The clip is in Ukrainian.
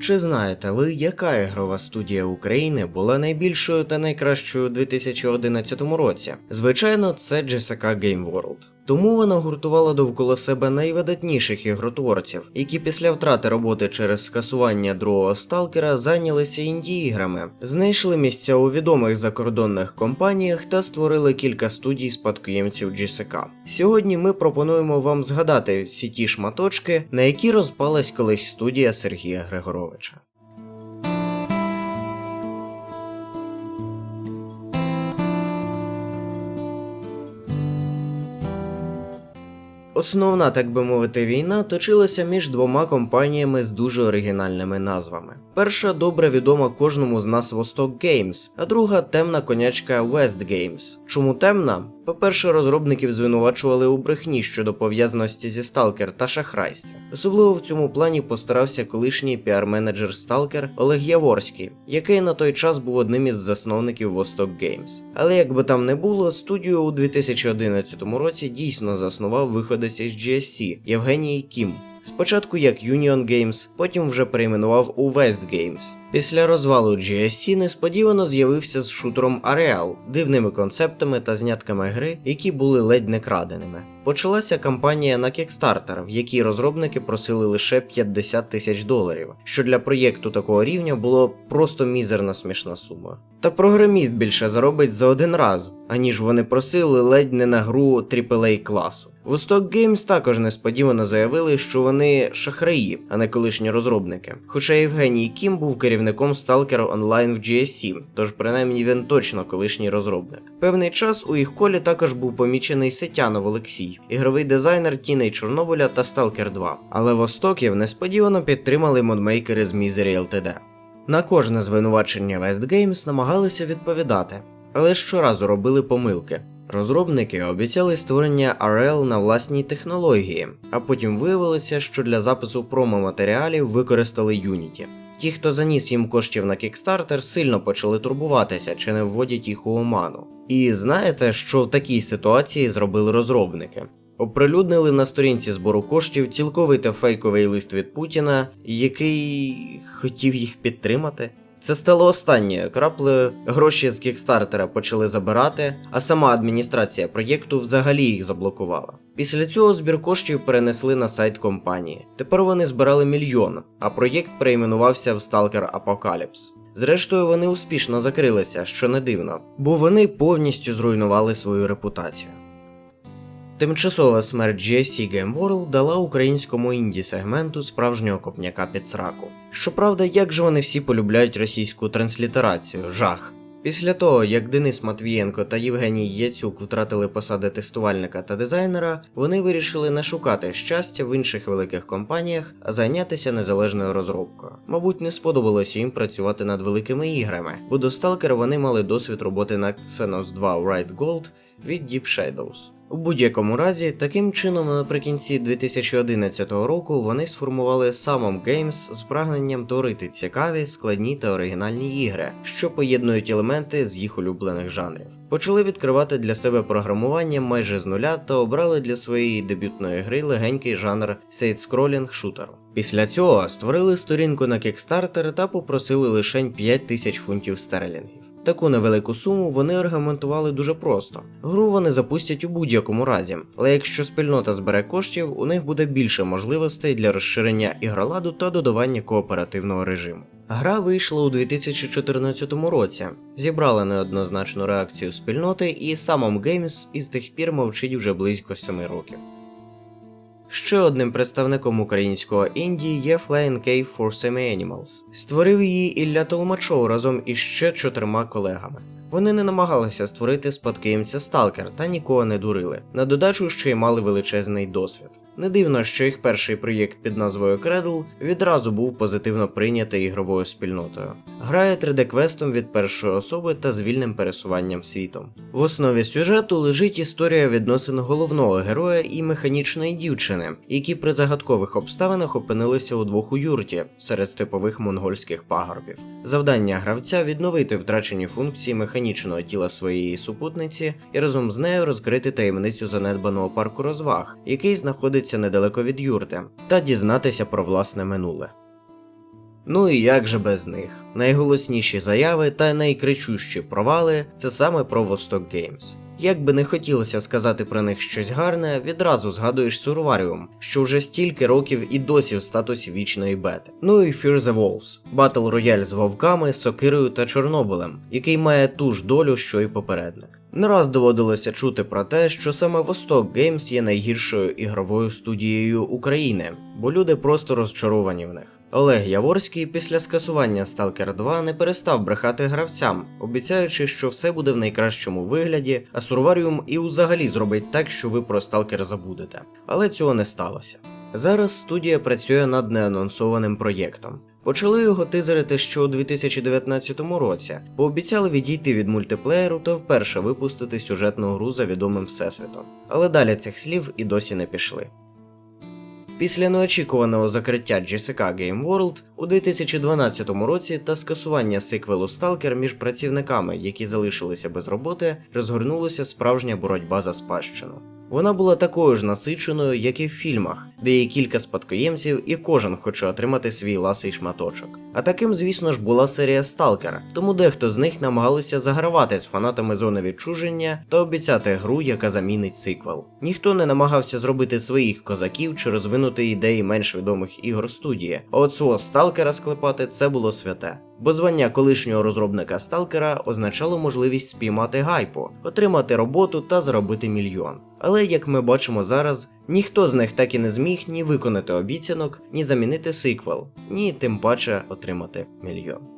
Чи знаєте ви, яка ігрова студія України була найбільшою та найкращою у 2011 році? Звичайно, це GSK Game World. Тому вона гуртувала довкола себе найвидатніших ігротворців, які після втрати роботи через скасування другого сталкера зайнялися інді-іграми, знайшли місця у відомих закордонних компаніях та створили кілька студій спадкоємців GSK. Сьогодні ми пропонуємо вам згадати всі ті шматочки, на які розпалась колись студія Сергія Григоровича. Основна, так би мовити, війна точилася між двома компаніями з дуже оригінальними назвами. Перша добре відома кожному з нас Vostok Games, а друга темна конячка West Games. Чому темна? По-перше, розробників звинувачували у брехні щодо пов'язаності зі Stalker та шахрайстві. Особливо в цьому плані постарався колишній піар-менеджер Stalker Олег Яворський, який на той час був одним із засновників Vostok Games. Але як би там не було, студію у 2011 році дійсно заснував виходець із HGSC Євгеній Кім. Спочатку як Union Games, потім вже перейменував у West Games. Після розвалу GSC несподівано з'явився з шутером Areal, дивними концептами та знятками гри, які були ледь не краденими. Почалася кампанія на Kickstarter, в якій розробники просили лише 50 тисяч доларів, що для проєкту такого рівня було просто мізерно смішна сума. Та програміст більше заробить за один раз, аніж вони просили ледь не на гру AAA класу. Vostok Games також несподівано заявили, що вони шахраї, а не колишні розробники. Хоча Євгеній Кім був керівником Stalker Online в GSC, тож принаймні він точно колишній розробник. Певний час у їх колі також був помічений Сетянов Олексій, ігровий дизайнер Тіней Чорнобиля та Stalker 2. Але Востоків несподівано підтримали модмейкери з Misery LTD. На кожне звинувачення West Games намагалися відповідати, але щоразу робили помилки. Розробники обіцяли створення RL на власній технології, а потім виявилося, що для запису промо-матеріалів використали Unity. Ті, хто заніс їм коштів на Kickstarter, сильно почали турбуватися, чи не вводять їх у оману. І знаєте, що в такій ситуації зробили розробники? Оприлюднили на сторінці збору коштів цілковито фейковий лист від Путіна, який хотів їх підтримати. Це стало останньою краплею. Гроші з кікстартера почали забирати, а сама адміністрація проєкту взагалі їх заблокувала. Після цього збір коштів перенесли на сайт компанії. Тепер вони збирали мільйон, а проєкт перейменувався в Stalker Apocalypse. Зрештою, вони успішно закрилися, що не дивно, бо вони повністю зруйнували свою репутацію. Тимчасова смерть GSC Game World дала українському інді сегменту справжнього копняка під сраку. Щоправда, як же вони всі полюбляють російську транслітерацію, жах. Після того, як Денис Матвієнко та Євгеній Яцюк втратили посади тестувальника та дизайнера, вони вирішили не шукати щастя в інших великих компаніях, а зайнятися незалежною розробкою. Мабуть, не сподобалося їм працювати над великими іграми, бо до Stalker вони мали досвід роботи на Xenos 2 White Gold від Deep Shadows. У будь-якому разі, таким чином, наприкінці 2011 року вони сформували Summon Games з прагненням творити цікаві, складні та оригінальні ігри, що поєднують елементи з їх улюблених жанрів. Почали відкривати для себе програмування майже з нуля та обрали для своєї дебютної гри легенький жанр сейдскролінг шутер. Після цього створили сторінку на Kickstarter та попросили лише 5 тисяч фунтів стерлінгів. Таку невелику суму вони аргументували дуже просто. Гру вони запустять у будь-якому разі, але якщо спільнота збере коштів, у них буде більше можливостей для розширення ігроладу та додавання кооперативного режиму. Гра вийшла у 2014 році, зібрала неоднозначну реакцію спільноти, і Summon Games із тих пір мовчить вже близько 7 років. Ще одним представником українського Індії є Flying Cave for Semi-Animals. Створив її Ілля Толмачов разом із ще чотирма колегами. Вони не намагалися створити спадкоємця Сталкер та нікого не дурили. На додачу ще й мали величезний досвід. Не дивно, що їх перший проєкт під назвою Cradle відразу був позитивно прийнятий ігровою спільнотою. Грає 3D-квестом від першої особи та з вільним пересуванням світом. В основі сюжету лежить історія відносин головного героя і механічної дівчини, які при загадкових обставинах опинилися удвох у юрті серед степових монгольських пагорбів. Завдання гравця відновити втрачені функції механічного тіла своєї супутниці і разом з нею розкрити таємницю занедбаного парку розваг, який знаходиться знаходиться недалеко від юрти, та дізнатися про власне минуле. Ну і як же без них? Найголосніші заяви та найкричущі провали це саме про Vostok Games. Як би не хотілося сказати про них щось гарне, відразу згадуєш Сурваріум, що вже стільки років і досі в статусі вічної бети. Ну і Fear the Walls – батл рояль з вовками, сокирою та Чорнобилем, який має ту ж долю, що й попередник. Не раз доводилося чути про те, що саме Vostok Games є найгіршою ігровою студією України, бо люди просто розчаровані в них. Олег Яворський після скасування Stalker 2 не перестав брехати гравцям, обіцяючи, що все буде в найкращому вигляді, а Сурваріум і взагалі зробить так, що ви про Stalker забудете. Але цього не сталося. Зараз студія працює над неанонсованим проєктом. Почали його тизерити ще у 2019 році, пообіцяли відійти від мультиплеєру та вперше випустити сюжетну гру за відомим всесвітом. Але далі цих слів і досі не пішли. Після неочікуваного закриття GSK Game World у 2012 році та скасування сиквелу Stalker між працівниками, які залишилися без роботи, розгорнулася справжня боротьба за спадщину. Вона була такою ж насиченою, як і в фільмах, де є кілька спадкоємців, і кожен хоче отримати свій ласий шматочок. А таким, звісно ж, була серія Сталкера, тому дехто з них намагалися загравати з фанатами зони відчуження та обіцяти гру, яка замінить сиквел. Ніхто не намагався зробити своїх козаків чи розвинути ідеї менш відомих ігор студії, а от свого сталкера склепати це було святе. Бо звання колишнього розробника сталкера означало можливість спіймати гайпу, отримати роботу та заробити мільйон. Але як ми бачимо зараз, ніхто з них так і не зміг ні виконати обіцянок, ні замінити сиквел, ні тим паче отримати мільйон.